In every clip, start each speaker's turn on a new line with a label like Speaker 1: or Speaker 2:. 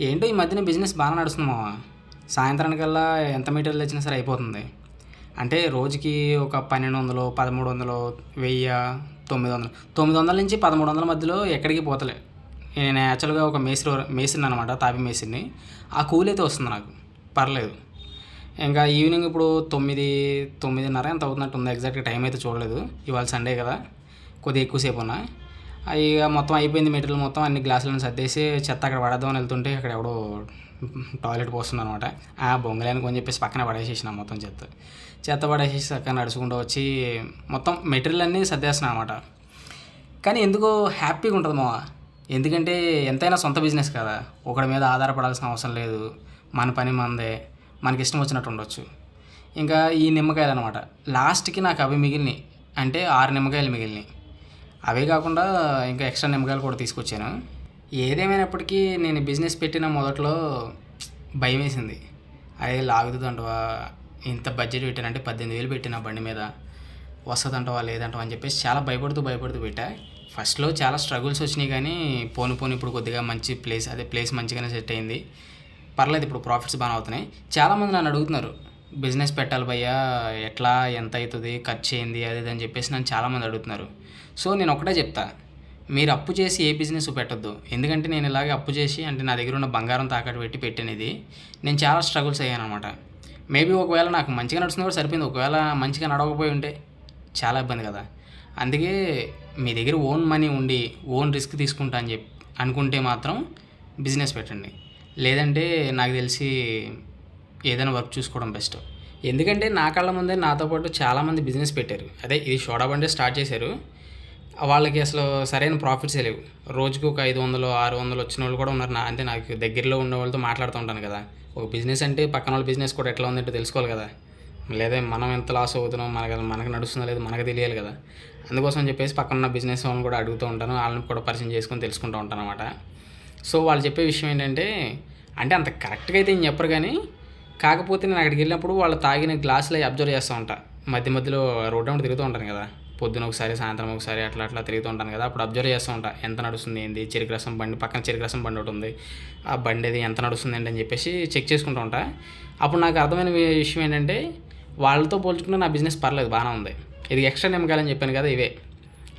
Speaker 1: ఏంటో ఈ మధ్యన బిజినెస్ బాగా నడుస్తుంది మావా. సాయంత్రానికల్లా ఎంత మీటర్లు తెచ్చినా సరే అయిపోతుంది. అంటే రోజుకి ఒక పన్నెండు వందలు పదమూడు వందలు వెయ్యి తొమ్మిది వందలు తొమ్మిది వందల నుంచి పదమూడు వందల మధ్యలో ఎక్కడికి పోతలే. నేను యాక్చువల్గా ఒక మేస్త్రి మేసిన్ అనమాట తాపి మేసిన్ని ఆ కూలి అయితే వస్తుంది నాకు. పర్లేదు. ఇంకా ఈవినింగ్ ఇప్పుడు తొమ్మిది తొమ్మిదిన్నర ఎంత అవుతున్నట్టు ఉంది ఎగ్జాక్ట్గా టైం అయితే చూడలేదు. ఇవాళ సండే కదా. కొద్దిగా ఎక్కువసేపు ఉన్నా. ఇక మొత్తం అయిపోయింది మెటీరియల్ మొత్తం అన్ని గ్లాసులను సర్దేసి చెత్త అక్కడ పడదామని వెళ్తుంటే అక్కడ ఎవడో టాయిలెట్ పోస్తుంది అనమాట ఆ బొంగలేనికి అని చెప్పేసి పక్కన పడేసేసిన మొత్తం చెత్త. చెత్త పడేసేసి అక్కడ నడుచుకుంటూ వచ్చి మొత్తం మెటీరియల్ అన్నీ సర్దేస్తున్నాను అనమాట కానీ ఎందుకో హ్యాపీగా ఉంటుంది మా ఎందుకంటే ఎంతైనా సొంత బిజినెస్ కదా. ఒకడి మీద ఆధారపడాల్సిన అవసరం లేదు. మన పని మందే. మనకి ఇష్టం వచ్చినట్టు ఉండొచ్చు. ఇంకా ఈ నిమ్మకాయలు అనమాట లాస్ట్కి నాకు అవి మిగిలినాయి. అంటే ఆరు నిమ్మకాయలు మిగిలినాయి. అవే కాకుండా ఇంకా ఎక్స్ట్రా నిమ్మకాయలు కూడా తీసుకొచ్చాను. ఏదేమైనప్పటికీ నేను బిజినెస్ పెట్టిన మొదట్లో భయం వేసింది. అదే లాగుతుందంటవా ఇంత బడ్జెట్ పెట్టానంటే పద్దెనిమిది వేలు పెట్టిన బండి మీద వస్తుందంటవా లేదంటవా అని చెప్పేసి చాలా భయపడుతూ భయపడుతూ పెట్టా. ఫస్ట్లో చాలా స్ట్రగుల్స్ వచ్చినాయి కానీ పోను పోను ఇప్పుడు కొద్దిగా మంచి ప్లేస్ అదే ప్లేస్ మంచిగానే సెట్ అయింది. పర్లేదు ఇప్పుడు ప్రాఫిట్స్ బాగా అవుతున్నాయి. చాలామంది నన్ను అడుగుతున్నారు బిజినెస్ పెట్టాలి భయ్యా ఎట్లా ఎంత అవుతుంది ఖర్చు అయింది అది అని చెప్పేసి నన్ను చాలామంది అడుగుతున్నారు. సో నేను ఒకటే చెప్తా. మీరు అప్పు చేసి ఏ బిజినెస్ పెట్టద్దు. ఎందుకంటే నేను ఇలాగే అప్పు చేసి అంటే నా దగ్గర ఉన్న బంగారం తాకట్టు పెట్టి పెట్టినది నేను చాలా స్ట్రగుల్స్ అయ్యాను అనమాట మేబీ ఒకవేళ నాకు మంచిగా నడుస్తుంది కూడా సరిపోయింది. ఒకవేళ మంచిగా నడవకపోయి ఉంటే చాలా ఇబ్బంది కదా. అందుకే మీ దగ్గర ఓన్ మనీ ఉండి ఓన్ రిస్క్ తీసుకుంటా అని చెప్పి అనుకుంటే మాత్రం బిజినెస్ పెట్టండి. లేదంటే నాకు తెలిసి ఏదైనా వర్క్ చూసుకోవడం బెస్ట్. ఎందుకంటే నా కళ్ళ ముందే నాతో పాటు చాలామంది బిజినెస్ పెట్టారు. అదే ఇది షోడా బండే స్టార్ట్ చేశారు. వాళ్ళకి అసలు సరైన ప్రాఫిట్సే లేవు. రోజుకు ఒక ఐదు వందలు ఆరు వందలు వచ్చిన వాళ్ళు కూడా ఉన్నారు నా అంటే నాకు దగ్గరలో ఉన్న వాళ్ళతో మాట్లాడుతూ ఉంటాను కదా. ఒక బిజినెస్ అంటే పక్కన వాళ్ళ బిజినెస్ కూడా ఎట్లా ఉందంటే తెలుసుకోవాలి కదా. లేదా మనం ఎంత లాస్ అవుతున్నాం మనకు మనకు నడుస్తుందో లేదు మనకు తెలియాలి కదా. అందుకోసం చెప్పేసి పక్కన ఉన్న బిజినెస్ వాళ్ళని కూడా అడుగుతూ ఉంటాను. వాళ్ళని కూడా పరిచయం చేసుకొని తెలుసుకుంటూ ఉంటాను అనమాట సో వాళ్ళు చెప్పే విషయం ఏంటంటే అంటే అంత కరెక్ట్గా అయితే ఏం చెప్పరు కానీ కాకపోతే నేను అక్కడికి వెళ్ళినప్పుడు వాళ్ళు తాగిన గ్లాసులు అవి అబ్జర్వ్ చేస్తూ ఉంటా. మధ్య మధ్యలో రోడ్డు వెంట తిరుగుతూ ఉంటాను కదా. పొద్దున ఒకసారి సాయంత్రం ఒకసారి అట్లా అట్లా తిరుగుతూ ఉంటాను కదా. అప్పుడు అబ్జర్వ్ చేస్తూ ఉంటా ఎంత నడుస్తుంది ఏంది? చెరుకు రసం బండి పక్కన చెరుకు రసం బండి ఒకటి ఉంది. ఆ బండి అది ఎంత నడుస్తుంది ఏంటి అని చెప్పేసి చెక్ చేసుకుంటూ ఉంటా. అప్పుడు నాకు అర్థమైన విషయం ఏంటంటే వాళ్ళతో పోల్చుకుంటే నా బిజినెస్ పర్లేదు బాగానే ఉంది. ఇది ఎక్స్ట్రా నిమ్మకాయలని చెప్పాను కదా ఇవే.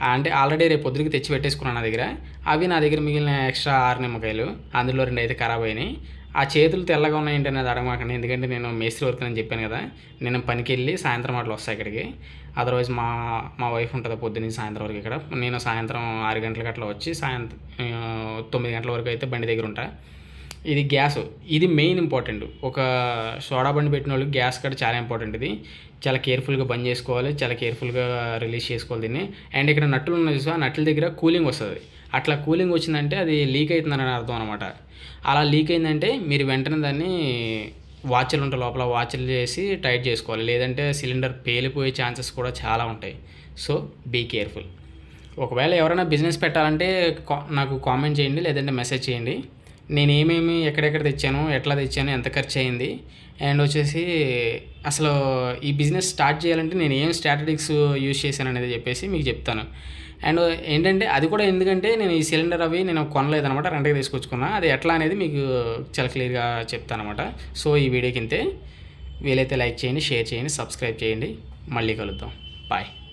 Speaker 1: అంటే ఆల్రెడీ రేపు పొద్దుకి తెచ్చి పెట్టేసుకున్నాను నా దగ్గర. అవి నా దగ్గర మిగిలిన ఎక్స్ట్రా ఆరు నిమ్మకాయలు. అందులో రెండు అయితే ఖరాబ్ అయినాయి. ఆ చేతులు తెల్లగా ఉన్నాయంటే అనేది అడగమాకండి. ఎందుకంటే నేను మేస్త్రి వర్క్ అని చెప్పాను కదా నేను పనికి వెళ్ళి సాయంత్రం అట్లా వస్తాయి ఇక్కడికి. అదర్వైజ్ మా మా వైఫ్ ఉంటుంది పొద్దున్న సాయంత్రం వరకు ఇక్కడ. నేను సాయంత్రం ఆరు గంటలకు అట్లా వచ్చి సాయంత్రం తొమ్మిది గంటల వరకు అయితే బండి దగ్గర ఉంటా. ఇది గ్యాస్. ఇది మెయిన్ ఇంపార్టెంట్. ఒక సోడా బండి పెట్టిన వాళ్ళు గ్యాస్ కూడా చాలా ఇంపార్టెంట్ ఇది. చాలా కేర్ఫుల్గా బంద్ చేసుకోవాలి చాలా కేర్ఫుల్గా రిలీజ్ చేసుకోవాలి దీన్ని. అండ్ ఇక్కడ నట్టులు ఉన్నాయి చూసా నట్టుల దగ్గర కూలింగ్ వస్తుంది. అట్లా కూలింగ్ వచ్చిందంటే అది లీక్ అవుతుందని అర్థం అనమాట అలా లీక్ అయిందంటే మీరు వెంటనే దాన్ని వాచ్లు ఉంటాయి లోపల వాచ్లు చేసి టైట్ చేసుకోవాలి. లేదంటే సిలిండర్ పేలిపోయే ఛాన్సెస్ కూడా చాలా ఉంటాయి. So be careful. ఒకవేళ ఎవరైనా బిజినెస్ పెట్టాలంటే కా- నాకు కామెంట్ చేయండి లేదంటే మెసేజ్ చేయండి. నేను ఏమేమి ఎక్కడెక్కడ తెచ్చాను ఎట్లా తెచ్చాను ఎంత ఖర్చు అయింది అండ్ వచ్చేసి అసలు ఈ బిజినెస్ స్టార్ట్ చేయాలంటే నేను ఏం స్ట్రాటజిక్స్ యూజ్ చేశాను అనేది చెప్పేసి మీకు చెప్తాను. అండ్ ఏంటంటే అది కూడా ఎందుకంటే నేను ఈ సిలిండర్ అవి నేను కొనలేదు అనమాట రెంట్కి తీసుకొచ్చుకున్నా. అది ఎట్లా అనేది మీకు చాలా క్లియర్గా చెప్తాను అనమాట సో ఈ వీడియోకి ఇంతే. వీలైతే లైక్ చేయండి షేర్ చేయండి సబ్స్క్రైబ్ చేయండి. మళ్ళీ కలుద్దాం. బాయ్.